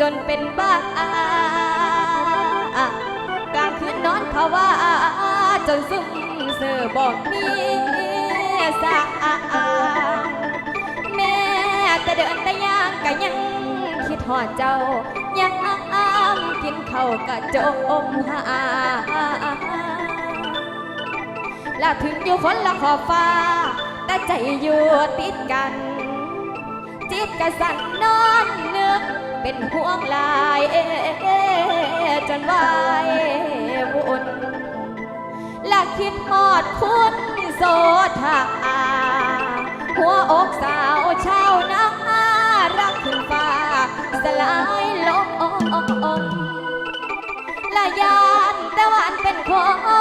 จนเป็นบ้ากลางคืนนอนภาวะจนซึ่งเสือบอกมีสะแม่จะเดินแต่ย่างก็ยังคิดหอดเจ้ายังกินข้าวกะจมหาแล้วถึงอยู่คนละขอบฟ้า แต่ใจอยู่ติดกัน จิตกะสั่นนอนเนื้อ เป็นห่วงลายเอจนวายวุ่นและคิดหอดคุณโสธาหัวอกสาวชาวนารักถึงฟ้าสลายลงองและยานตะวันเป็นคอง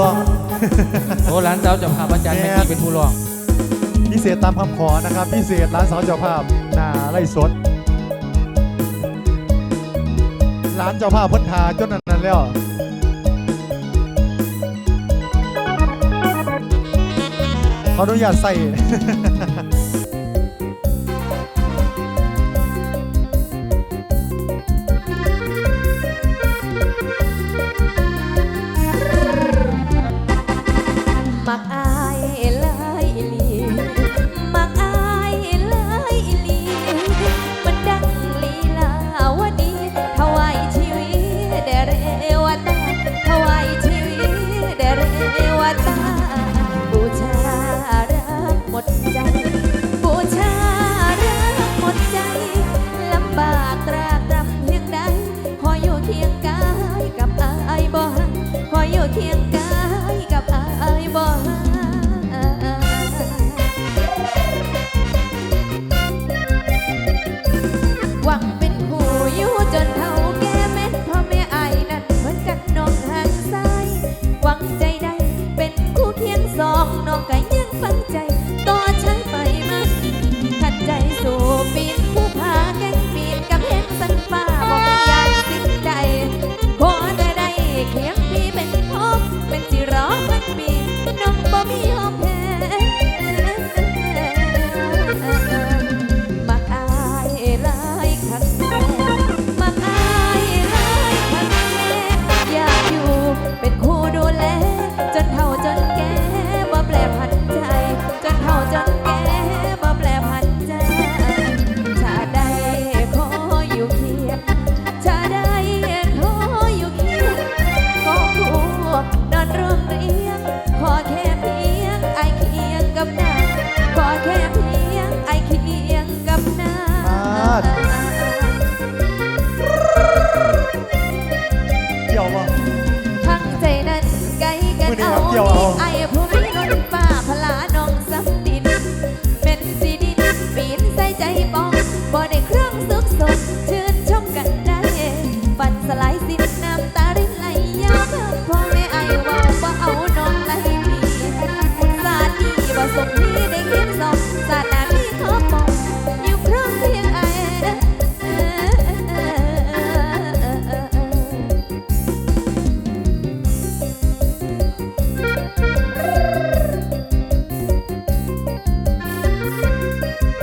จารย์เป็นผู้ร้อง โอ้ร้านเจ้าเจะพาพอาจารย์แม็กกี้เป็นผู้ร้อง พิเศษตามคำขอนะครับ พิเศษร้านสาวเจ้าภาพหนาไล่สดร้านเจ้าภาพเพ้นทาจนนั้นนั้นแล้วขออนุญาตใส่า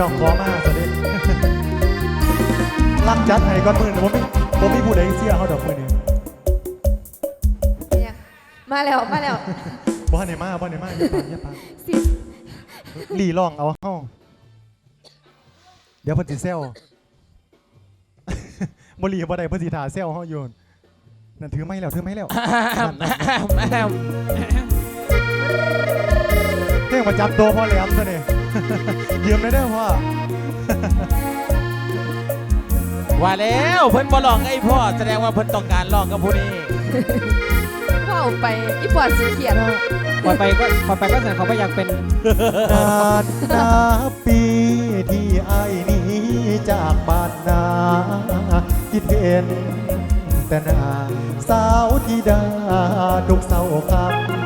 น้องขอมาสวัสดีรักจัดให้ก่อนมือนะผมมีผมมีผู้ใดเสียเขาดอกมือนี้เนี่ยมาแล้วมาแล้วบ้านไหนมาบ้านไหนมาอย่าปากอย่าปากสิหลีลองเอาเฮ้าเดี๋ยวเพิ่นสิเซลบ่หลีบ่ได้เพิ่นสิถ่าเซลเฮาอยู่นั่นถือไม้แล้วถือไม้แล้วนั่นเพลงประจำตัวพ่อแหลมซะนี่ ยืมได้เด้อพ่อว่าแล้วเพิ่นบ่ร้องไอ้พ่อแสดงว่าเพิ่นต้องการร้องกับผู้นี้เข้าไปอีปอดสีเขียนพอไปก็พอไปก็แสดงเขาไม่อยากเป็นนานนับปีที่ไอ้ายหนี้จากบ้านนาคิดเห็นแต่หนาสาวที่ดาทุกเศร้าคำ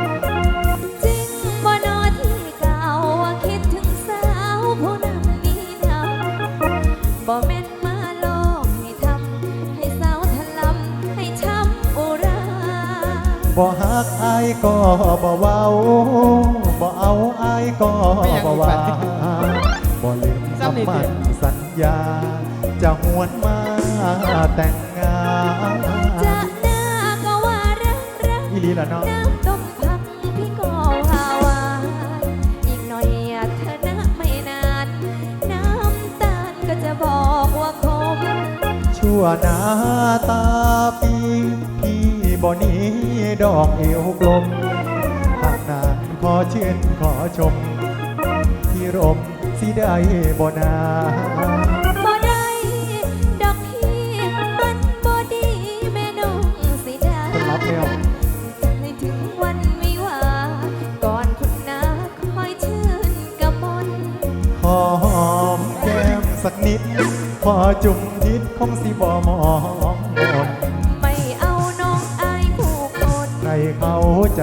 บ่เว้าบ่เอาอายก็บ่ว่าบ่ลืมคำมั่นสัญญา จะหวนมาแต่งงานจะหน้าก็ว่ารักรักอีหลีล่ะเนาะ น้ำต้มพักพี่ก็หาวานอีกหน่อยอะเธอนะไม่นาน น้ำตาลก็จะบอกว่าคม ชั่วหน้าตาปีพี่บ่หนี้ดอกเอวกลม อเชิญขอชม ที่รมสิได้บ่นาบ่ได้ดอกพี่มันบ่ดีแม่น้องสิดาคนรับแล้วจะให้ถึงวันวิวาห์ก่อนคุณนาคอยชื่นกระมนขอหอมแก้มสักนิด ขอจุ่มทิศคงสิบ่มอง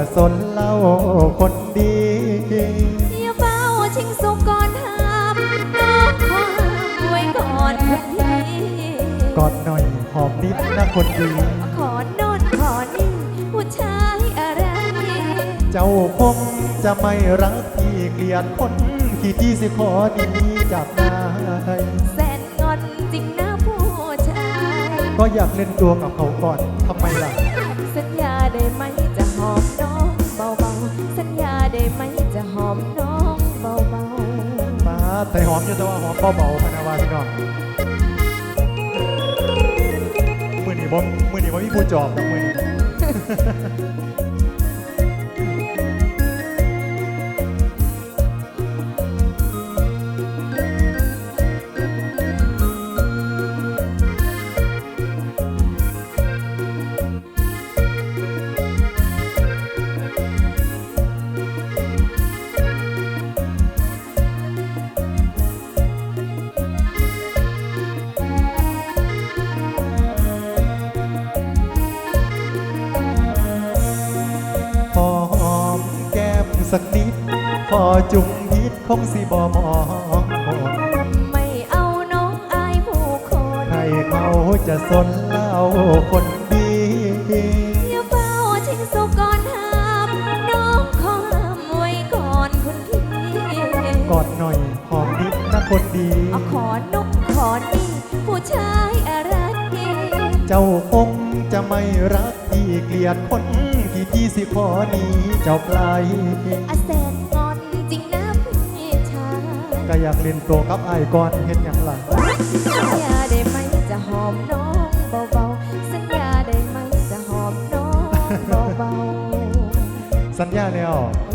จะสนเล่าคนดีอย่าเฝ้าชิงสุกก่อนทำน้องขอไว้ก่อนคุณพี่กอดหน่อยหอมนิดนะคนดี ขอนอนขอนี่ผู้ชายอะไร เจ้าคงจะไม่รักพี่เกลียดคนที่ที่สิขอดีจากนายแสนงอนจริงนะผู้ชาย ก็อยากเล่นตัวกับเขาก่อนทำไมล่ะ ใส่หอมอยู่แต่ว่าหอมเบาๆพะนะว่าพี่น้องมือนี่บ่มือนี่บ่มีผู้จอบนะมือนี่ สักนิดขอจุ่มพิษคงสิบ่มองมนๆไม่เอาน้องอายผู้คนใครเขาจะสนเล่าคนดีอย่าเฝ้าชิงสุกก่อนทำน้องขอห้ามไว้ก่อนคุณพี่กอดหน่อยหอมนิดนะคนดีเอาขอนุกขอนี่ผู้ชายอะไรเจ้าคงจะไม่รักพี่เกลียดคน ที่ที่สิขอหนี้เจ้าไกลอาแสนงอนจริงนะพี่ชายก็อยากเล่นตัวกับไอ้ายก่อนเห็นอย่างหลังสัญญาได้ไหมจะหอมน้องเบาๆสัญญาได้ไหมจะหอมน้องเบาสัญญาแล้ว ๆ